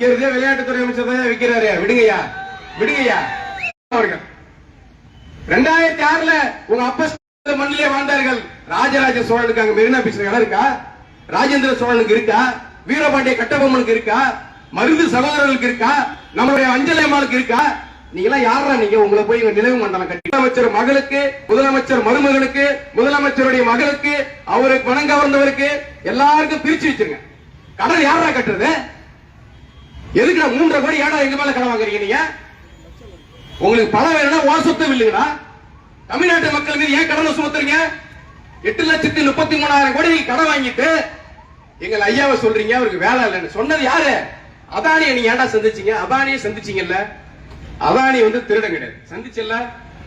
விளையாட்டுத்துறை அமைச்சர் தான் விக்கிறாரு. விடுங்கய்யா. விடுங்கய்யா. அவர்கள். ரெண்டாயிரத்தி ஆறுல உங்க அப்பா மண்ணிலே வாழ்ந்தார்கள். ராஜராஜ சோழனுக்கு அங்க மெரினா பீச் இடம் இருக்கா? ராஜேந்திர சோழனுக்கு இருக்கா? வீரபாண்டிய கட்டபொம்மனுக்கு இருக்கா? மருது சகோதரர்களுக்கு இருக்கா? நம்மளுடைய அஞ்சலி அம்மாளுக்கு இருக்கா? நீங்க எல்லாம் யாரா நீங்க? உங்களை போய் நினைவு மண்டலம் கட்டி. முதலமைச்சர் மகளுக்கு முதலமைச்சர் மருமகனுக்கு முதலமைச்சருடைய மகளுக்கு அவருக்கு வணங்க வந்தவருக்கு எல்லாருக்கும் பிரிச்சு வச்சிருங்க. கடன் யாரா கட்டுறது? எதுக்குடா மூன்றரை கோடி ஏடா எங்க மேல கடன் வாங்குறீங்க நீங்க? உங்களுக்கு பணம் வேணும்னா ஓ சுத்தம் இல்லைங்களா தமிழ்நாட்டு மக்கள் மீது ஏன் கடனை சுமத்துறீங்க? எட்டு லட்சத்தி முப்பத்தி மூணாயிரம் கோடி நீங்க கடன் வாங்கிட்டு எங்கள் ஐயாவை சொல்றீங்க அவருக்கு வேலை இல்லைன்னு. சொன்னது யாரு? அதானியை நீங்க ஏன்டா சந்திச்சீங்க? அதானியை சந்திச்சீங்கல்ல. அதானி வந்து திருடன் கிடையாது. சந்திச்சல்ல?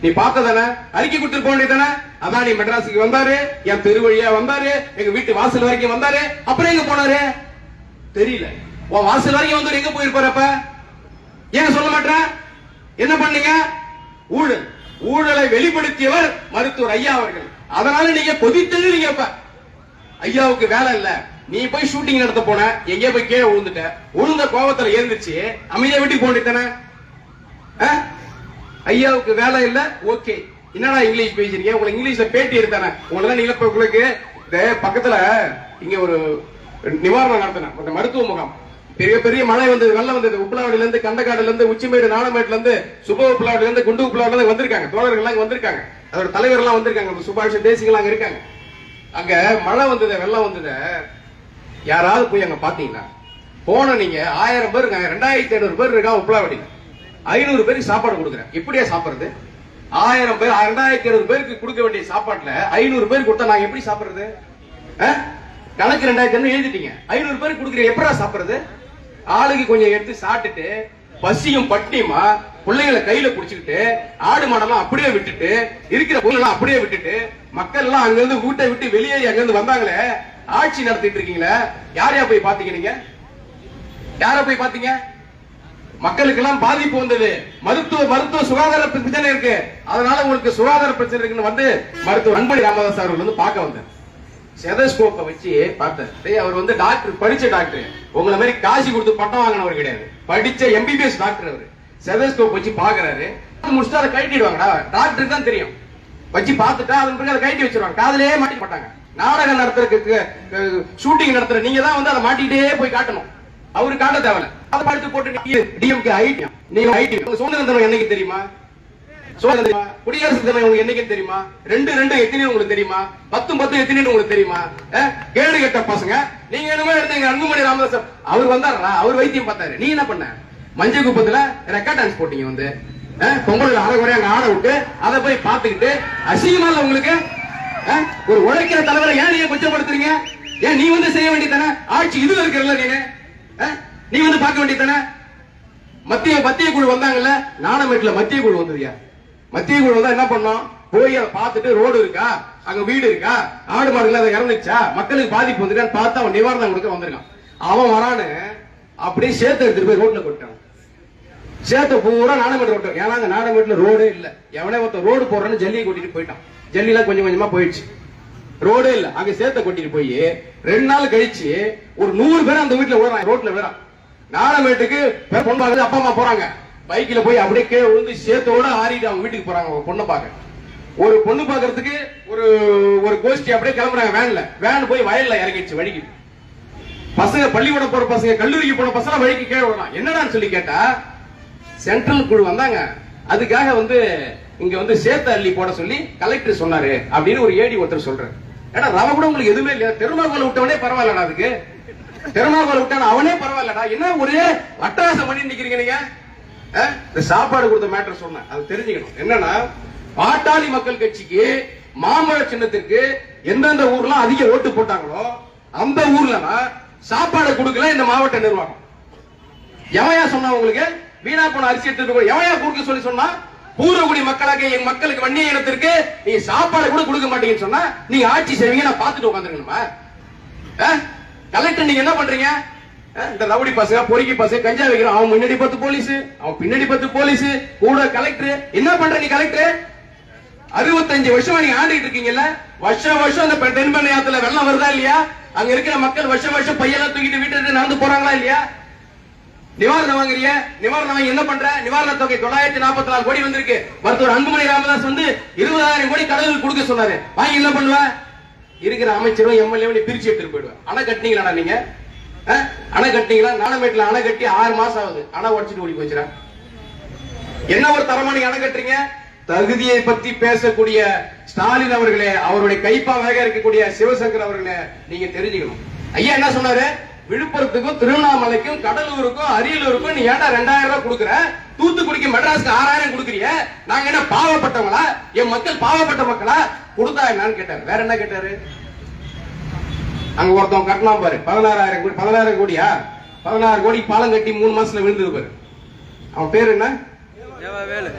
நீ பார்த்ததானே? அறிக்கை கொடுத்து போக வேண்டியதானே? அதானி மெட்ராஸுக்கு வந்தாரு என் தெரு வழியா வந்தாரு எங்க வீட்டு வாசல் வரைக்கும் வந்தாரு அப்புறம் எங்க போனாரு? தெரியல. உன் வாசல் வரைக்கும் வந்து எங்க போயிருப்பாரப்ப ஏன் சொல்ல மாட்டேற? என்ன பண்ணீங்க? ஊழல் ஊழலை வெளிப்படுத்தியவர் மருத்துவர் ஐயா அவர்கள். அதனால நீங்க கொதித்தது நீங்க இப்ப ஐயாவுக்கு வேலை இல்ல. நீ போய் ஷூட்டிங் நடத்த போன எங்கேயோ போய் கீழே விழுந்துட்ட. விழுந்த கோபத்துல ஏந்துச்சு அமைதியா வீட்டுக்கு போண்டித்தானே ஐயாவுக்கு வேலை இல்ல ஓகே. என்னடா இங்கிலீஷ் பேசுறீங்க உங்களை இங்கிலீஷ்ல பேட்டி எடுத்தானே. உங்களதான் நீங்க உங்களுக்கு. இந்த பக்கத்துல இங்க ஒரு நிவாரணம் நடத்தினேன். மருத்துவ முகாம். பெரிய பெரிய மழை வந்தது வெள்ளம் வந்தது. உப்பலாவடியில இருந்து கண்டக்காடுல இருந்து உச்சிமேடு நாடமேட்ல இருந்து சுப உப்பலாவடியில இருந்து குண்டு உப்புலாவில இருந்து வந்திருக்காங்க. தோழர்கள் எல்லாம் வந்திருக்காங்க. அதோட தலைவர் எல்லாம் வந்திருக்காங்க சுபாஷ் தேசிகள் அங்க இருக்காங்க. அங்க மழை வந்தது வெள்ளம் வந்தது. யாராவது போய் அங்க பாத்தீங்கன்னா போன நீங்க ஆயிரம் பேர் இருக்காங்க. ரெண்டாயிரத்தி ஐநூறு பேர் இருக்கா உப்புலாவடி. ஐநூறு பேருக்கு சாப்பாடு கொடுக்குறேன். எப்படியா சாப்பிடுறது? ஆயிரம் பேர் ரெண்டாயிரத்தி ஐநூறு பேருக்கு கொடுக்க வேண்டிய சாப்பாட்டுல ஐநூறு பேர் கொடுத்தா நாங்க எப்படி சாப்பிடுறது? ஆ? கணக்கு ரெண்டாயிரத்தி ஐநூறு எழுதிட்டீங்க. ஐநூறு பேருக்கு கொடுக்குறீங்க. எப்படா சாப்பிடுறது? ஆளுக்கு கொஞ்சம் எடுத்து சாப்பிட்டுட்டு பசியும் பட்டியுமா பிள்ளைகளை கையில புடிச்சுக்கிட்டு ஆடு மாடெல்லாம் அப்படியே விட்டுட்டு இருக்கிற பொருளெல்லாம் அப்படியே விட்டுட்டு மக்கள் எல்லாம் அங்கிருந்து வீட்டை விட்டு வெளியேறி அங்கிருந்து வந்தாங்களே ஆட்சி நடத்திட்டு இருக்கீங்களே யாரையா போய் பாத்தீங்க நீங்க? யார போய் பாத்தீங்க மக்களுக்கு எல்லாம் பாதிப்பு வந்தது. மருத்துவ மருத்துவ சுகாதார பிரச்சனை இருக்கு. அதனால உங்களுக்கு சுகாதார பிரச்சனை இருக்குன்னு வந்து மருத்துவர் அன்பழி ராமதாஸ் அவர்கள் வந்து பார்க்க வந்தார். செதஸ்கோப்பை வச்சு பார்த்தேன். டேய், அவர் வந்து டாக்டர் படிச்ச டாக்டர் உங்களை மாதிரி காசு கொடுத்து பட்டம் வாங்கினவர் கிடையாது. படிச்ச எம்பிபிஎஸ் டாக்டர் அவர். செதஸ்கோப் வச்சு பாக்குறாரு முடிச்சுட்டு அதை கழட்டிடுவாங்கடா. டாக்டருக்கு தான் தெரியும். வச்சு பார்த்துட்டா அதன் பிறகு அதை கழட்டி வச்சிருவாங்க. காதலே மாட்டி மாட்டாங்க. நாடகம் நடத்துறதுக்கு ஷூட்டிங் நடத்துற நீங்க தான் வந்து அதை மாட்டிக்கிட்டே போய் காட்டணும். அவரு காட்ட தேவையில்ல. அதை பார்த்து போட்டு டிஎம்கே ஐடி நீங்க ஐடி சுதந்திரம் தினம் என்னைக்கு தெரியுமா? குடியரசு தினம் உங்களுக்கு என்னைக்கு தெரியுமா? ரெண்டு ரெண்டு எத்தனை உங்களுக்கு தெரியுமா? பத்து பத்து எத்தனை உங்களுக்கு தெரியுமா? கேடு கெட்ட பசங்க. நீங்க என்னமோ எடுத்தீங்க அன்புமணி ராமதாஸ் அவர் வந்தாரா அவர் வைத்தியம் பார்த்தாரு. நீ என்ன பண்ண? மஞ்சள் குப்பத்துல ரெக்கார்ட் டான்ஸ் போட்டீங்க வந்து. பொங்கல் அரை அங்க ஆட விட்டு அதை போய் பாத்துக்கிட்டு அசிங்கமா இல்ல உங்களுக்கு? ஒரு உழைக்கிற தலைவரை ஏன் நீங்க கொச்சப்படுத்துறீங்க ஏன் நீ வந்து செய்ய வேண்டியதானே ஆட்சி இதுல இருக்கிறல்ல நீங்க நீ வந்து பார்க்க வேண்டியதானே மத்திய மத்திய குழு வந்தாங்கல்ல நாணமேட்டுல மத்திய குழு வந்ததுயா? மத்திய குழு வந்தா என்ன பண்ணோம்? போய் அதை பார்த்துட்டு ரோடு இருக்கா? அங்க வீடு இருக்கா? ஆடு மாடுகள் அதை இறந்துச்சா மக்களுக்கு பாதிப்பு வந்துட்டான்னு பார்த்து அவன் நிவாரணம் கொடுக்க வந்திருக்கான். அவன் வரான்னு அப்படியே சேர்த்து எடுத்துட்டு போய் ரோட்ல கொட்டான் சேத்த பூரா நாடகமேட்டு ரோட்டு ஏன்னா அங்க நாடகமேட்டுல ரோடே இல்ல. எவனே ஒருத்தன் ரோடு போடுறேன்னு ஜல்லியை கொட்டிட்டு போயிட்டான். ஜல்லிலாம் கொஞ்சம் கொஞ்சமா போயிடுச்சு. ரோடே இல்ல. அங்க சேத்த கொட்டிட்டு போய் ரெண்டு நாள் கழிச்சு ஒரு நூறு பேர் அந்த வீட்டுல விடுறான் ரோட்ல விடுறான் நாடகமேட்டுக்கு பொண்ணு அப்பா அம்மா போறாங்க. பைக்ல போய் அப்படியே கீழே விழுந்து சேத்தோட ஆறிட்டு அவங்க வீட்டுக்கு போறாங்க அவங்க பொண்ணை பார்க்க. ஒரு பொண்ணு பார்க்கறதுக்கு ஒரு ஒரு கோஷ்டி அப்படியே கிளம்புறாங்க வேன்ல. வேன் போய் வயல்ல இறங்கிடுச்சு வழிக்கு. பசங்க பள்ளிக்கூடம் போற பசங்க கல்லூரிக்கு போன பசங்க வழிக்கு கீழே விடலாம் என்னடான்னு சொல்லி கேட்டா சென்ட்ரல் குழு வந்தாங்க. அதுக்காக வந்து இங்க வந்து சேத்த அள்ளி போட சொல்லி கலெக்டர் சொன்னாரு அப்படின்னு ஒரு ஏடி ஒருத்தர் சொல்றாரு. ஏடா ரவ கூட உங்களுக்கு எதுவுமே இல்லையா? திருநாகோல விட்டவனே பரவாயில்லடா அதுக்கு. திருநாகோல விட்டான அவனே பரவாயில்லடா. என்ன ஒரே அட்டகாசம் பண்ணி நிக்கிறீங்க நீங்க. இந்த சாப்பாடு கொடுத்த மேட்டர் சொன்னேன். அது தெரிஞ்சுக்கணும். என்னன்னா பாட்டாளி மக்கள் கட்சிக்கு மாம்பழ சின்னத்திற்கு எந்தெந்த ஊர்ல அதிக ஓட்டு போட்டாங்களோ அந்த ஊர்ல சாப்பாடு கொடுக்கல இந்த மாவட்ட நிர்வாகம். எவையா சொன்னா உங்களுக்கு? வீணா போன அரிசி எடுத்துட்டு எவையா கொடுக்க சொல்லி சொன்னா? பூர்வகுடி மக்களாக என் மக்களுக்கு வன்னிய இனத்திற்கு நீ சாப்பாடு கூட கொடுக்க மாட்டீங்கன்னு சொன்னா நீங்க ஆட்சி செய்வீங்க நான் பார்த்துட்டு உட்காந்துருக்கணுமா கலெக்டர் நீங்க என்ன பண்றீங்க? இந்த ரவுடி பசங்க பொறுக்கி பசங்க கஞ்சா வைக்கிறான் அவன் முன்னாடி பத்து போலீஸ் அவன் பின்னாடி பத்து போலீஸ் கூட கலெக்டர். என்ன பண்ற நீ கலெக்டர்? அறுபத்தஞ்சு வருஷமா நீங்க ஆண்டுகிட்டு இருக்கீங்கல்ல? வருஷம் வருஷம் அந்த தென்பண்ணை ஆத்துல வெள்ளம் வருதா இல்லையா? அங்க இருக்கிற மக்கள் வருஷம் வருஷம் பையெல்லாம் தூக்கிட்டு வீட்டு நடந்து போறாங்களா இல்லையா? நிவாரணம் வாங்குறீங்க நிவாரணம் வாங்கி என்ன பண்ற? நிவாரண தொகை தொள்ளாயிரத்தி நாற்பத்தி நாலு கோடி வந்திருக்கு. மருத்துவர் அன்புமணி ராமதாஸ் வந்து இருபதாயிரம் கோடி கடவுளுக்கு கொடுக்க சொன்னாரு. வாங்கி என்ன பண்ணுவ? இருக்கிற அமைச்சரும் எம்எல்ஏ பிரிச்சு எடுத்துட்டு போயிடுவேன் ஆனா கட்டினீங்களா நீங்க? அணை கட்டிங்களா நாணமேட்ல அணை கட்டி ஆறு மாசம் ஆகுது. அணை உடச்சிட்டு ஓடி போச்சுரா என்ன ஒரு தரமா நீங்க அணை கட்டுறீங்க? தகுதியை பத்தி பேசக்கூடிய ஸ்டாலின் அவர்களே அவருடைய கைப்பாவாக இருக்கக்கூடிய சிவசங்கர் அவர்களே நீங்க தெரிஞ்சுக்கணும். ஐயா என்ன சொன்னாரு? விழுப்புரத்துக்கும் திருவண்ணாமலைக்கும் கடலூருக்கும் அரியலூருக்கும் நீ ஏன்டா ரெண்டாயிரம் ரூபாய் கொடுக்குற? தூத்துக்குடிக்கு மெட்ராஸ்க்கு ஆறாயிரம் கொடுக்குறிய நாங்க என்ன பாவப்பட்டவங்களா? என் மக்கள் பாவப்பட்ட மக்களா? கொடுத்தா என்னன்னு கேட்டாரு. வேற என்ன கேட்டாரு? அங்க ஒருத்தன் கட்டலாம் பாரு. பதினாறாயிரம் கோடி பதினாயிரம் கோடியா? பதினாறு கோடி பாலம் கட்டி மூணு மாசத்துல விழுந்தது பாரு. அவன் பேர் என்ன?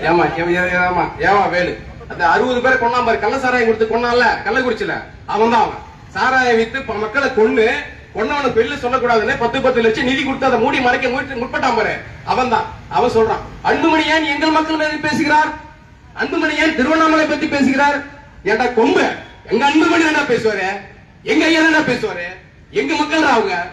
ஏமா ஏமா, ஏமா, வேலு அந்த அறுபது பேரை கொண்டான் பாரு. கள்ள சாராயம் கொடுத்து கொண்டான்ல கள்ளக்குறிச்சியில. அவன் தான் அவன். சாராயம் வித்து மக்களை கொன்னு கொன்னவனுக்கு வெளில சொல்லக்கூடாதுன்னு பத்து பத்து லட்சம் நிதி கொடுத்து அதை மூடி மறைக்க முற்பட்டான் பாரு. அவன் தான். அவன் சொல்றான் அன்புமணி ஏன் எங்கள் மக்கள் மீது பேசுகிறார்? அன்புமணி ஏன் திருவண்ணாமலை பத்தி பேசுகிறார்? ஏன்டா கொம்பு? எங்க அன்புமணி என்ன பேசுவாரு? எங்க ஐயா என்ன பேசுவாரு? எங்க மக்கள் அவங்க?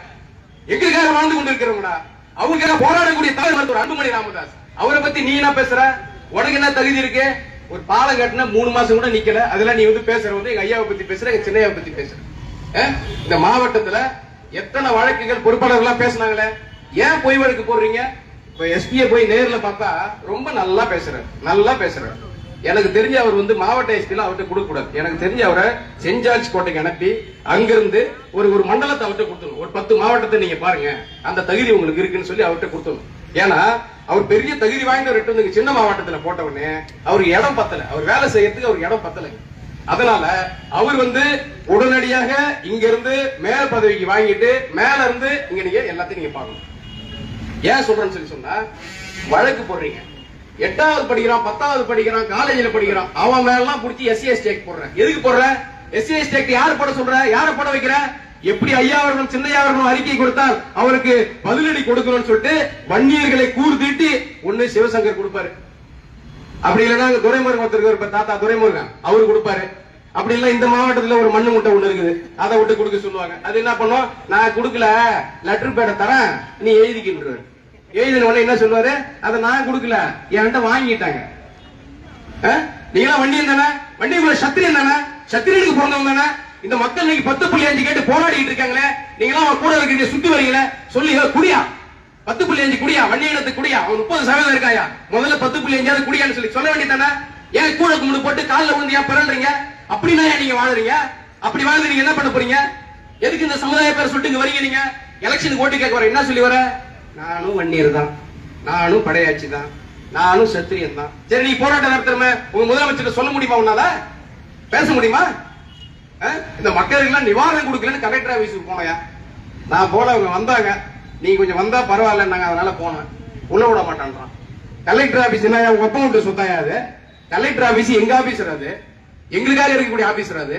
எங்களுக்காக வாழ்ந்து கொண்டிருக்கிறவங்களா? அவங்களுக்காக போராடக்கூடிய தலைவர் மருத்துவர் அன்புமணி ராமதாஸ். அவரை பத்தி நீ என்ன பேசுற? உனக்கு என்ன தகுதி இருக்கு? ஒரு பாலம் கட்டின மூணு மாசம் கூட நிக்கல. அதெல்லாம் நீ வந்து பேசுற வந்து எங்க ஐயாவை பத்தி பேசுற எங்க சின்னையாவை பத்தி பேசுற. இந்த மாவட்டத்துல எத்தனை வழக்குகள் பொறுப்பாளர்கள்லாம் பேசுனாங்களே? ஏன் பொய் வழக்கு போடுறீங்க? இப்ப எஸ்பியை போய் நேர்ல பார்த்தா ரொம்ப நல்லா பேசுறாரு. நல்லா பேசுறாரு. எனக்கு தெரிஞ்ச அவர் வந்து மாவட்ட எஸ்பி அவர்கிட்ட கொடுக்க கூடாது எனக்கு தெரிஞ்ச அவரை சென்ட் ஜார்ஜ் கோட்டைக்கு அனுப்பி அங்கிருந்து ஒரு ஒரு மண்டலத்தை அவர்கிட்ட கொடுத்துணும் ஒரு பத்து மாவட்டத்தை நீங்க பாருங்க. அந்த தகுதி உங்களுக்கு இருக்குன்னு சொல்லி அவர்கிட்ட கொடுத்துணும் ஏன்னா அவர் பெரிய தகுதி வாய்ந்தவர் எட்டு வந்து சின்ன மாவட்டத்துல போட்ட உடனே அவருக்கு இடம் பத்தல. அவர் வேலை செய்யறதுக்கு அவருக்கு இடம் பத்தல. அதனால அவர் வந்து உடனடியாக இங்க இருந்து மேல் பதவிக்கு வாங்கிட்டு மேல இருந்து இங்க நீங்க எல்லாத்தையும் நீங்க பார்க்கணும். ஏன் சொல்றேன்னு சொல்லி சொன்னா வழக்கு போடுறீங்க. எட்டாவது படிக்கிறான் பத்தாவது படிக்கிறான் காலேஜ்ல படிக்கிறான். அவன் மேல எல்லாம் புடிச்சு எஸ்சி எஸ்டி போடுறேன். எதுக்கு போடுற? எஸ்சி எஸ்டி யார் பட சொல்ற? யார பட வைக்கிற? எப்படி ஐயா அவர்களும் சின்னையா அவர்களும் அறிக்கை கொடுத்தால் அவருக்கு பதிலடி கொடுக்கணும்னு சொல்லிட்டு வன்னியர்களை கூர்தீட்டி ஒண்ணு சிவசங்கர் கொடுப்பாரு. அப்படி இல்லைன்னா துரைமுருகன் ஒருத்தருக்கு இருக்காரு, இப்ப தாத்தா துரைமுருகன் அவரு கொடுப்பாரு. அப்படி இல்ல இந்த மாவட்டத்துல ஒரு மண்ணு முட்டை ஒண்ணு இருக்குது. அதை விட்டு கொடுக்க சொல்லுவாங்க. அது என்ன பண்ணும்? நான் கொடுக்கல லெட்டர் பேட தரேன் நீ எழுதிக்கின்றாரு எழுதின உடனே என்ன சொல்லுவாரு? அதை நான் கொடுக்கல. என்கிட்ட வாங்கிட்டாங்க அஹ்? நீங்களாம் வண்டியன் தானே? வண்டிக்குள்ள சத்திரியன் தானே? சத்திரியனுக்கு பிறந்தவங்க தானே? இந்த மக்கள் இன்னைக்கு பத்து புள்ளி அஞ்சு கேட்டு போராடிட்டு இருக்காங்களே. நீங்களாம் அவன் கூட இருக்கிறீங்க சுத்தி வரீங்களே சொல்லி குடியா. பத்து புள்ளி அஞ்சு குடியா. வண்டி இனத்துக்கு குடியா. அவன் முப்பது சதவீதம் இருக்காயா? முதல்ல பத்து புள்ளி அஞ்சாவது குடியான்னு சொல்லி சொல்ல வேண்டியதானே ஏன் கூட கும்பிடு போட்டு காலில் விழுந்து ஏன் பிறல்றீங்க? அப்படின்னா ஏன் நீங்க வாழுறீங்க? அப்படி வாழ்ந்து நீங்க என்ன பண்ண போறீங்க? எதுக்கு இந்த சமுதாய பேர் சொல்லிட்டு இங்க வரீங்க நீங்க? எலெக்ஷனுக்கு ஓட்டு கேட்க வர என்ன சொல்லி வர? நானும் வன்னியர் தான் நானும் படையாட்சி தான் நானும் சத்திரியன் தான் சரி நீ போராட்டம் நடத்துறமே உங்க முதலமைச்சர் சொல்ல முடியுமா உன்னால? பேச முடியுமா? இந்த மக்களுக்கு எல்லாம் நிவாரணம் கொடுக்கலன்னு கலெக்டர் ஆபீஸுக்கு போனயா? நான் போல அவங்க வந்தாங்க. நீ கொஞ்சம் வந்தா பரவாயில்லன்னாங்க அதனால போனேன் உள்ள விட மாட்டான்றான். கலெக்டர் ஆபீஸ் என்ன உங்க அப்பா விட்டு சொத்தாயா அது? கலெக்டர் ஆபீஸ் எங்க ஆபீசர் அது? எங்களுக்காக இருக்கக்கூடிய ஆபீசர் அது?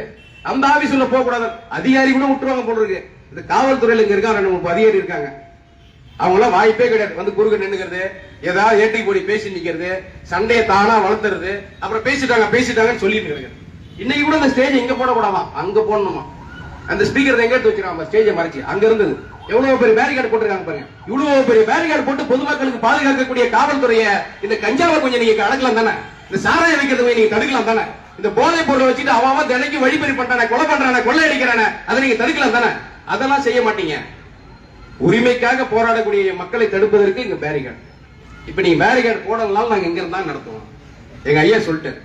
அந்த ஆபீஸ் உள்ள போக கூடாது அதிகாரி கூட விட்டுருவாங்க போல இருக்கு. இந்த காவல்துறையில இங்க இருக்காங்க ரெண்டு மூணு அதிகாரி இருக்காங்க. அவங்களாம் வாய்ப்பே கிடையாது. வந்து குறுக்க நின்றுக்கிறது ஏதாவது ஏற்றி போடி பேசி நிக்கிறது சண்டையை தானா வளர்த்துறது அப்புறம் பேசிட்டாங்க பேசிட்டாங்கன்னு சொல்லிட்டு இருக்கிறது. இன்னைக்கு கூட அந்த ஸ்டேஜ் இங்க போடக்கூடாமா அங்க போடணுமா? அந்த ஸ்பீக்கர் எங்க எடுத்து வச்சிருக்காங்க ஸ்டேஜை மறைச்சு. அங்க இருந்தது. எவ்வளவு பெரிய பேரிகார்டு போட்டுருக்காங்க பாருங்க. இவ்வளவு பெரிய பேரிகார்டு போட்டு பொதுமக்களுக்கு பாதுகாக்கக்கூடிய காவல்துறைய இந்த கஞ்சாவை கொஞ்சம் நீங்க அடக்கலாம் தானே? இந்த சாராய வைக்கிறத போய் நீங்க தடுக்கலாம் தானே? இந்த போதைப் பொருளை வச்சுட்டு அவன் அவன் தினைக்கு வழிபறி பண்றானே கொலை பண்றானே கொள்ளை அடிக்கிறானே அதை நீங்க தடுக்கலாம் தானே? அதெல்லாம் செய்ய மாட்டீங்க. உரிமைக்காக போராடக்கூடிய மக்களை தடுப்பதற்கு இங்க பேரிகார்டு இப்ப நீங்க பேரிகார்டு போடலாம் நாங்க இங்க இருந்தா நடத்துவோம். எங்க ஐயா சொல்லிட்டாரு.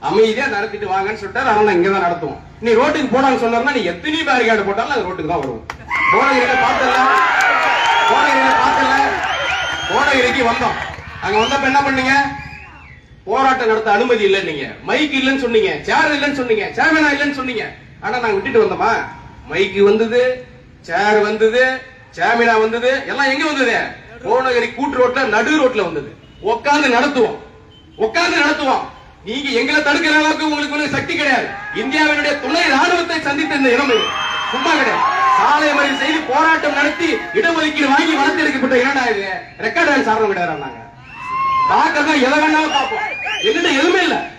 அமைதியா நடத்திட்டு வாங்கன்னு சொல்லிட்டாரு. அதனால இங்க தான் நடத்துவோம். நீ ரோட்டுக்கு போடான்னு சொன்னா நீ எத்தனை பேரிகார்டு போட்டாலும் நாங்க ரோட்டுக்கு தான் வருவோம். கோடகிரியில பார்த்தல. கோடகிரியில பார்த்தல. கோடகிரிக்கு வந்தோம். அங்க வந்தப்ப என்ன பண்ணீங்க? போராட்டம் நடத்த அனுமதி இல்ல நீங்க. மைக் இல்லைன்னு சொன்னீங்க. சேர் இல்லைன்னு சொன்னீங்க. சேர்மனா இல்லைன்னு சொன்னீங்க. ஆனா நாங்க விட்டுட்டு வந்தோமா? மைக்கு வந்தது சேர் வந்தது சாமினா வந்தது? எல்லாம் எங்க வந்தது? கோனகிரி கூட்டு ரோட்ல நடு ரோட்ல வந்தது. உட்கார்ந்து நடத்துவோம். உட்கார்ந்து நடத்துவோம். நீங்க எங்களை தடுக்கிற அளவுக்கு உங்களுக்கு சக்தி கிடையாது. இந்தியாவினுடைய துணை ராணுவத்தை சந்தித்த இந்த இடம் சும்மா கிடையாது. சாலை மறியல் செய்து போராட்டம் நடத்தி இடஒதுக்கீடு வாங்கி வளர்த்தெடுக்கப்பட்ட இரண்டா இது. ரெக்கார்ட் ஆகி சாரணம் கிடையாது நாங்க பார்க்கறதா எதை வேணாலும் பார்ப்போம். எங்கிட்ட எதுவுமே இல்ல.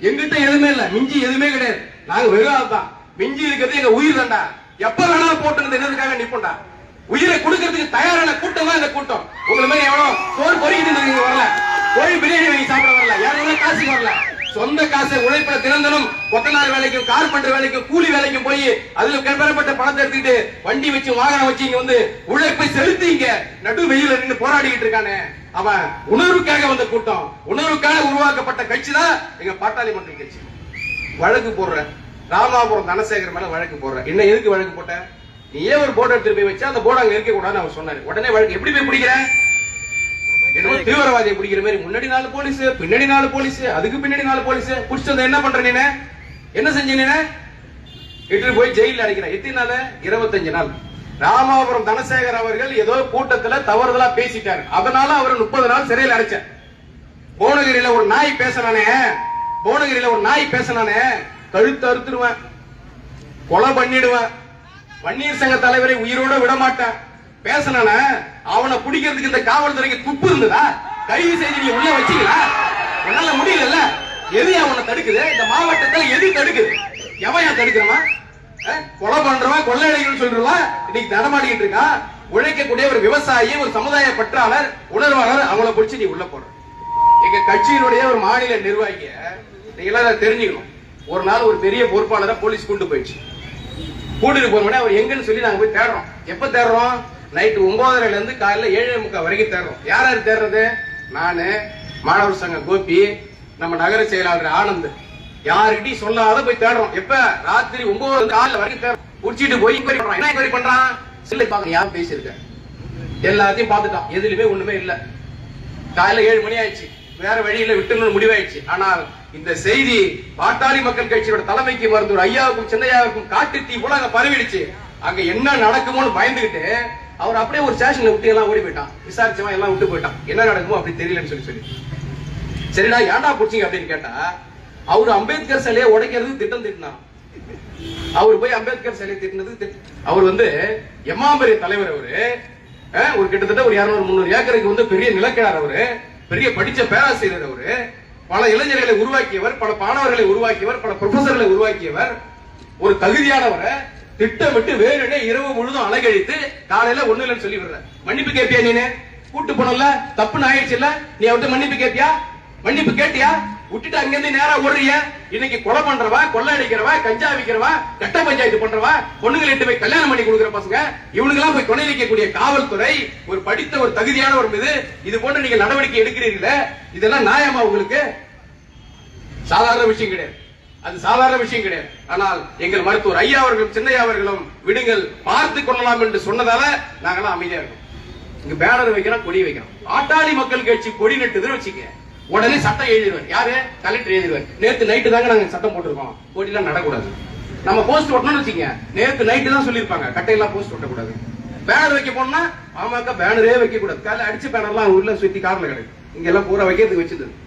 எங்கிட்ட எதுவுமே இல்ல. மிஞ்சி எதுவுமே கிடையாது. நாங்க வெறும் தான் மிஞ்சி இருக்கிறது எங்க உயிர் தான்டா. எப்ப வேணாலும் போட்டு என்னதுக்காக நிப்போம்டா. உயிரை கொடுக்கறதுக்கு தயாரான கூட்டம் தான் இந்த கூட்டம். உங்களை மாதிரி எவ்வளோ சோறு பொறிக்கிட்டு இங்க வரல. கோழி பிரியாணி வாங்கி சாப்பிட வரல. யாரும் காசுக்கு வரல. சொந்த காசை உழைப்புல தினந்தனும் கொத்தனார் வேலைக்கும் கார்பெண்டர் வேலைக்கும் கூலி வேலைக்கும் போய் அதுல பெறப்பட்ட பணத்தை எடுத்துக்கிட்டு வண்டி வச்சு வாகனம் வச்சு இங்க வந்து உழைப்பை செலுத்தி இங்க நடு வெயில நின்று போராடிக்கிட்டு இருக்கானே. அவன் உணர்வுக்காக வந்த கூட்டம். உணர்வுக்காக உருவாக்கப்பட்ட கட்சி தான் எங்க பாட்டாளி மக்கள் கட்சி. வழக்கு போடுற ராமாபுரம் தனசேகர் மேல வழக்கு போடுற. என்ன எதுக்கு வழக்கு போட்ட? நீ ஏன் ஒரு போர்டு எடுத்துட்டு போய் வச்சா? அந்த போர்டு அங்க இருக்க கூடாதுன்னு அவர் சொன்னாரு. உடனே வழக்கு எப்படி போய் பிடிக்கிற? என்னமோ தீவிரவாதியை பிடிக்கிற மாதிரி முன்னாடி நாலு போலீஸ் பின்னாடி நாலு போலீஸ் அதுக்கு பின்னாடி நாலு போலீஸ் புடிச்சிட்டு வந்து என்ன பண்ற நீனு? என்ன செஞ்ச நீனு? இட்டு போய் ஜெயில அடைக்கிற. எத்தனை நாள் இருபத்தஞ்சு நாள். ராமாபுரம் தனசேகர் அவர்கள் ஏதோ கூட்டத்துல தவறுதலா பேசிட்டாரு. அதனால அவர் முப்பது நாள் சிறையில் அடைச்சார். புவனகிரியில ஒரு நாய் பேசினானே. புவனகிரியில ஒரு நாய் பேசினானே. கழுத்து அறுத்துடுவேன். கொலை பண்ணிடுவேன். வன்னியர் சங்க தலைவரை உயிரோட விட மாட்டேன் அவனை பிடிக்கிறதுக்கு இந்த காவல்துறைக்கு துப்பு இருந்ததா? கைது செய்து நீ உள்ள வச்சீங்களா என்னால முடியல எது அவனை தடுக்குது? இந்த மாவட்டத்துல எது தடுக்குது? எவன் தடுக்கிறவன்? கொலை பண்றவன் கொள்ளையடிகள் சொல்றவன் இன்னைக்கு நடமாடிக்கிட்டு இருக்கான் உழைக்கக்கூடிய ஒரு விவசாயி ஒரு சமுதாய பற்றாளர் உணர்வாளர் அவங்கள பிடிச்சி நீ உள்ள போற எங்க கட்சியினுடைய ஒரு மாநில நிர்வாகிய நீங்க எல்லாம் தெரிஞ்சுக்கணும். ஒரு நாள் ஒரு பெரிய பொறுப்பாளரை போலீஸ் கொண்டு போயிடுச்சு. கூட்டிட்டு போனோடனே அவர் எங்கன்னு சொல்லி நாங்க போய் தேடுறோம். எப்ப தேடுறோம்? நைட்டு ஒன்பதரைல இருந்து காலையில ஏழே முக்கால் வரைக்கும் தேடுறோம். யார் யார் தேடுறது? நானு மாணவர் சங்க கோபி நம்ம நகர செயலாளர் ஆனந்த். யாருக்கிட்டையும் சொல்லாத போய் தேடுறோம். எப்ப? ராத்திரி ஒன்பது காலையில வரைக்கும் தேடுறோம். குடிச்சிட்டு போய் inquiry பண்றான் என்ன inquiry பண்றான்? சில்லை பாக்க யாரும் பேசியிருக்க. எல்லாத்தையும் பார்த்துட்டான். எதுலயுமே ஒண்ணுமே இல்லை. காலையில ஏழு மணி ஆயிடுச்சு. வேற வழியில விட்டுன்னு முடிவாயிடுச்சு. ஆனால் இந்த செய்தி பாட்டாளி மக்கள் கட்சியோட தலைமைக்கு மருத்துவர் ஐயாவுக்கும் சின்னையாவுக்கும் காட்டு தீ போல அங்க பரவிடுச்சு. அங்க என்ன நடக்குமோன்னு பயந்துகிட்டு அவர் அப்படியே ஒரு ஸ்டேஷன்ல விட்டு எல்லாம் ஓடி போயிட்டான். விசாரிச்சவன் எல்லாம் விட்டு போயிட்டான். என்ன நடக்குமோ அப்படி தெரியலன்னு சொல்லி சொல்லி. சரிடா ஏன்டா புடிச்சீங்க அப்படின்னு கேட்டா அவரு அம்பேத்கர் சிலையை உடைக்கிறதுக்கு திட்டம் திட்டினான் அவர் போய் அம்பேத்கர் சிலையை திட்டினது அவர் வந்து எம்மாம்பரிய தலைவர் அவரு. ஒரு கிட்டத்தட்ட ஒரு 200 முந்நூறு ஏக்கருக்கு வந்து பெரிய நிலக்கிழார் அவரு. பெரிய படிச்ச பேராசிரியர் அவரு. பல இளைஞர்களை உருவாக்கியவர் பல மாணவர்களை உருவாக்கியவர் பல ப்ரொஃபசர்களை உருவாக்கியவர். ஒரு தகுதியானவரை திட்டமிட்டு வேணுனே இரவு முழுதும் அலகழித்து காலையில ஒண்ணு இல்லைன்னு சொல்லி விடுற மன்னிப்பு கேட்பியா நீனு? கூட்டு போனல தப்புன்னு ஆயிடுச்சு இல்ல நீ அவர்கிட்ட மன்னிப்பு கேட்பியா மன்னிப்பு கேட்டியா? விட்டுட்டு அங்கிருந்து நேரா ஓடுறிய? இன்னைக்கு கொலை பண்றவா கொள்ளை அடிக்கிறவா கஞ்சா விக்கிறவா கட்ட பஞ்சாயத்து பண்றவா பொண்ணுங்களை போய் கல்யாணம் பண்ணி கொடுக்குற பசங்க? இவனுங்கெல்லாம் போய் கொலை வைக்கக்கூடிய காவல்துறை ஒரு படித்த ஒரு தகுதியான ஒரு மீது இது போன்ற நீங்க நடவடிக்கை எடுக்கிறீர்களே இதெல்லாம் நியாயமா உங்களுக்கு? சாதாரண விஷயம் கிடையாது. அது சாதாரண விஷயம் கிடையாது. ஆனால் எங்கள் மருத்துவர் ஐயா அவர்களும் சின்னையா அவர்களும் விடுங்கள் பார்த்து கொள்ளலாம் என்று சொன்னதால நாங்களாம் அமைதியா இருக்கோம். இங்க பேனர் வைக்கிறோம் கொடி வைக்கிறோம். ஆட்டாளி மக்கள் கட்சி கொடி நட்டுதுன்னு வச்சுக்க உடனே சட்டம் எழுதிடுவார். யாரு? கலெக்டர் எழுதிடுவார். நேற்று நைட்டு தாங்க நாங்க சட்டம் போட்டிருக்கோம். போட்டிலாம் நடக்கூடாது நம்ம போஸ்ட் ஒட்டணும்னு வச்சுங்க நேற்று நைட்டு தான் சொல்லியிருப்பாங்க. கட்டையெல்லாம் போஸ்ட் ஒட்டக்கூடாது. பேனர் வைக்க போனா ஆமாக்கா பேனரே வைக்க கூடாது காலைல அடிச்ச பேனர்லாம் உள்ள சுத்தி கார்ல கிடைக்கும் இங்க எல்லாம் பூரா வைக்கிறதுக்கு வச்சிருந்தது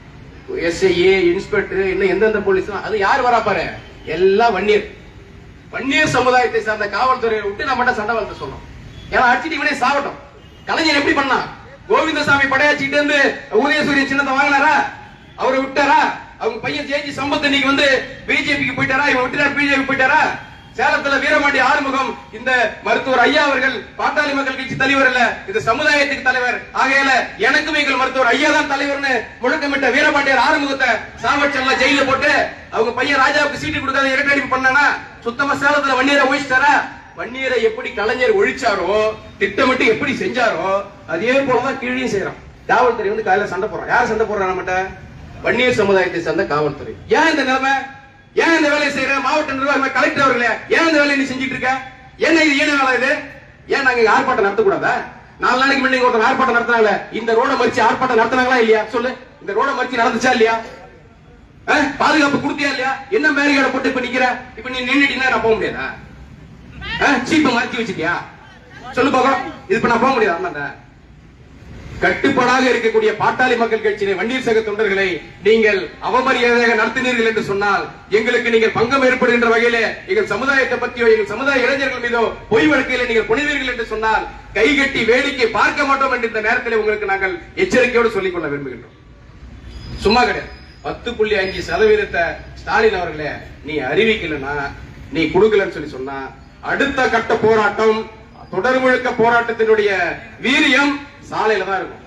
எஸ்ஐஏ இன்ஸ்பெக்டர் இன்னும் எந்தெந்த போலீஸ் அது யார் வரா பாரு? எல்லாம் வன்னியர். வன்னியர் சமுதாயத்தை சார்ந்த காவல்துறையை விட்டு நம்ம சண்டை வளர்த்து சொன்னோம் ஏன்னா அடிச்சுட்டு இவனே சாவட்டும் கலைஞர் எப்படி பண்ணா? கோவிந்தசாமி படையாச்சிட்டு இருந்து உதயசூரியன் சின்னத்தை வாங்கினாரா? அவரை விட்டாரா? அவங்க பையன் ஜேஜி சம்பத் இன்னைக்கு வந்து பிஜேபிக்கு போயிட்டாரா? இவன் விட்டுட்டார் பிஜேபி போயிட்டாரா? சேலத்துல வீரமாண்டி ஆறுமுகம் இந்த மருத்துவர் ஐயா அவர்கள் பாட்டாளி மக்கள் கட்சி தலைவர் இல்ல இது சமுதாயத்துக்கு தலைவர். ஆகையில எனக்கும் எங்கள் மருத்துவர் ஐயா தான் தலைவர்னு முழக்கமிட்ட வீரபாண்டியர் ஆறுமுகத்தை சாமச்சல்ல ஜெயில போட்டு அவங்க பையன் ராஜாவுக்கு சீட்டு கொடுக்காத இரட்டடிப்பு பண்ணானா? சுத்தமா சேலத்துல வன்னியரை ஒழிச்சிட்டாரா வன்னியரை எப்படி கலைஞர் ஒழிச்சாரோ திட்டமிட்டு எப்படி செஞ்சாரோ அதே போலதான் கீழையும் செய்யறான். காவல்துறை வந்து காலையில சண்டை போடுறான். யார் சண்டை போடுறா நம்மகிட்ட? வன்னியர் சமுதாயத்தை சேர்ந்த காவல்துறை. ஏன் இந்த நிலைமை? ஏன் இந்த வேலையை செய்யற? மாவட்ட நிர்வாகம் கலெக்டர் அவர்களே ஏன் இந்த வேலையை நீ செஞ்சுட்டு இருக்க? என்ன இது ஏன வேலை இது? ஏன் நாங்க ஆர்ப்பாட்டம் நடத்தக்கூடாதா? நாலு நாளைக்கு முன்னாடி ஒருத்தர் ஆர்ப்பாட்டம் நடத்தினாங்களே இந்த ரோட மறிச்சு ஆர்ப்பாட்டம் நடத்தினாங்களா இல்லையா? சொல்லு. இந்த ரோட மறிச்சு நடந்துச்சா இல்லையா? பாதுகாப்பு கொடுத்தியா இல்லையா? என்ன மேரிகாட போட்டு இப்ப நிக்கிற? இப்ப நீ நின்னுட்டீங்கன்னா நான் போக முடியாதா? சீப்பை மறைச்சு வச்சிருக்கியா சொல்லு பாக்கலாம் இது இப்ப நான் போக முடியாது ஆமாண்டா. கட்டுப்பாடாக இருக்கக்கூடிய பாட்டாளி மக்கள் கட்சியினை வன்னீர் சக தொண்டர்களை நீங்கள் அவமரியாதையாக நடத்தினீர்கள் என்று சொன்னால் எங்களுக்கு நீங்கள் பங்கம் ஏற்படுகின்ற வகையிலே எங்கள் சமுதாயத்தை பற்றியோ எங்கள் சமுதாய இளைஞர்கள் மீதோ பொய் வழக்கையில நீங்கள் புனிதீர்கள் என்று சொன்னால் கைகட்டி வேடிக்கை பார்க்க மாட்டோம் என்று இந்த நேரத்தில் உங்களுக்கு நாங்கள் எச்சரிக்கையோடு சொல்லிக் கொள்ள விரும்புகின்றோம். சும்மா கிடையாது. பத்து புள்ளி அஞ்சு சதவீதத்தை ஸ்டாலின் அவர்களே நீ அறிவிக்கலன்னா நீ கொடுக்கலன்னு சொல்லி சொன்னா அடுத்த கட்ட போராட்டம் தொடர் முழுக்க போராட்டத்தினுடைய வீரியம் சாலையில தான் இருக்கும்.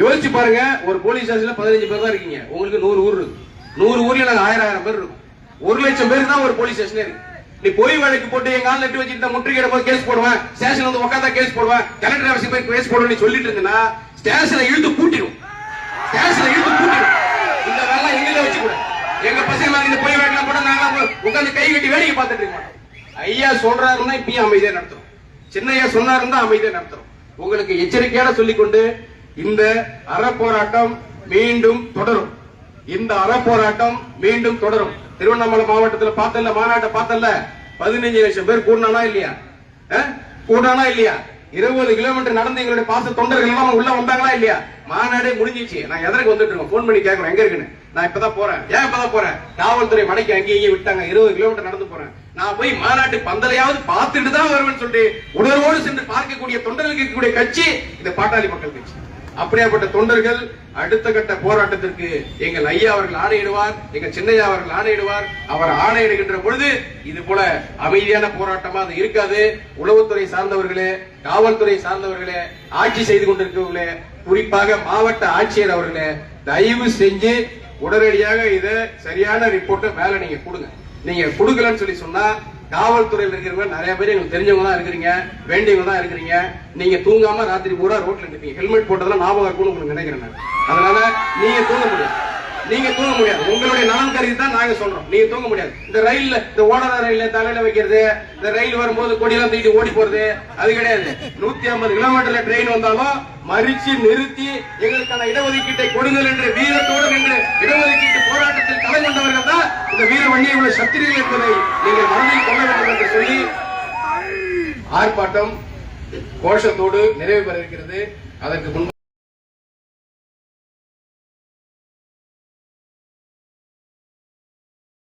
யோசிச்சு பாருங்க ஒரு போலீஸ் ஸ்டேஷன்ல பதினஞ்சு பேர் தான் இருக்கீங்க. உங்களுக்கு நூறு ஊர் இருக்கு. நூறு ஊர்ல நாங்க ஆயிரம் ஆயிரம் பேர் இருக்கும். ஒரு லட்சம் பேர் தான் ஒரு போலீஸ் ஸ்டேஷனே இருக்கு. நீ போய் வழக்கு போட்டு எங்க ஆள் நட்டு வச்சுட்டு முற்றுகையிட போது கேஸ் போடுவேன். ஸ்டேஷன் வந்து உட்காந்தா கேஸ் போடுவேன். கலெக்டர் ஆஃபீஸ் போய் கேஸ் போடுவேன் சொல்லிட்டு இருந்தேன்னா ஸ்டேஷனை இழுத்து பூட்டிடும். ஸ்டேஷனை இழுத்து பூட்டிடும். இந்த வேலை எங்களை வச்சு கூட எங்க பசங்க மேல இந்த போய் வழக்கு போட நாங்க உட்காந்து கை கட்டி வேடிக்கை பார்த்துட்டு இருக்க மாட்டோம். ஐயா சொல்றாருன்னா இப்பயும் அமைதியா நடத்துறோம்? சின்னையா சொன்னாருன்னா அமைதியா நடத்துறோம். உங்களுக்கு எச்சரிக்கையான சொல்லிக்கொண்டு இந்த அறப்போராட்டம் மீண்டும் தொடரும். இந்த அறப்போராட்டம் மீண்டும் தொடரும். திருவண்ணாமலை மாவட்டத்தில் பார்த்தல மாநாட்டை பார்த்தல பதினஞ்சு லட்சம் பேர் கூடனானா இல்லையா? அஹ்? கூடனானா இல்லையா? இருபது கிலோமீட்டர் நடந்து எங்களுடைய பாச தொண்டர்கள் எல்லாம் உள்ள வந்தாங்களா இல்லையா? மாநாடே முடிஞ்சிச்சு. நான் எதற்கு வந்துட்டு இருக்கோம்? போன் பண்ணி கேட்கறேன் எங்க இருக்குன்னு? நான் இப்பதான் போறேன். ஏன் இப்பதான் போறேன்? காவல்துறை மடைக்கு அங்கேயே விட்டாங்க. இருபது கிலோமீட்டர் நடந்து போறேன். நான் போய் மாநாட்டு பந்தலையாவது பார்த்துட்டு தான் வருவேன் சொல்லிட்டு உணர்வோடு சென்று பார்க்கக்கூடிய தொண்டர்களுக்கு இருக்கக்கூடிய கட்சி இந்த பாட்டாளி மக்கள் கட்சி. அப்படியாப்பட்ட தொண்டர்கள் அடுத்த கட்ட போராட்டத்திற்கு எங்கள் ஐயா அவர்கள் ஆணையிடுவார் எங்கள் சின்னையா அவர்கள் ஆணையிடுவார் அவர் ஆணையிடுகின்ற பொழுது இது போல அமைதியான போராட்டமா அது இருக்காது. உளவுத்துறை சார்ந்தவர்களே காவல்துறை சார்ந்தவர்களே ஆட்சி செய்து கொண்டிருக்கவர்களே குறிப்பாக மாவட்ட ஆட்சியர் அவர்களே தயவு செஞ்சு உடனடியாக இதை சரியான ரிப்போர்ட்டை மேல நீங்க கொடுங்க. நீங்க கொடுக்கலன்னு சொல்லி சொன்னா காவல்துறையில் இருக்கிறவங்க நிறைய பேர் எங்களுக்கு தெரிஞ்சவங்க தான் இருக்கிறீங்க வேண்டியவங்க தான் இருக்கிறீங்க. நீங்க தூங்காம ராத்திரி பூரா ரோட்ல நிற்பீங்க ஹெல்மெட் போட்டதெல்லாம் ஞாபகம் இருக்கும்னு உங்களுக்கு நினைக்கிறேன் அதனால நீங்க தூங்க முடியாது. நீங்க தூங்க முடியாது. உங்களுடைய நலன் கருதி தான் நாங்க சொல்றோம். நீங்க தூங்க முடியாது. இந்த ரயில்ல இந்த ஓடாத ரயில்ல தலையில வைக்கிறது இந்த ரயில் வரும்போது கொடியெல்லாம் தூக்கிட்டு ஓடி போறது அது கிடையாது. நூத்தி ஐம்பது கிலோமீட்டர்ல ட்ரெயின் வந்தாலும் மறிச்சு நிறுத்தி எங்களுக்கான இடஒதுக்கீட்டை கொடுங்கள் என்று வீரத்தோடு நின்று இடஒதுக்கீட்டு போராட்டத்தில் கலை கொண்டவர்கள் தான் இந்த வீர வண்டியை உள்ள சத்திரிகள் என்பதை நீங்கள் மனதில் கொள்ள வேண்டும் என்று சொல்லி ஆர்ப்பாட்டம் கோஷத்தோடு நிறைவு பெற இருக்கிறது. அதற்கு முன்பு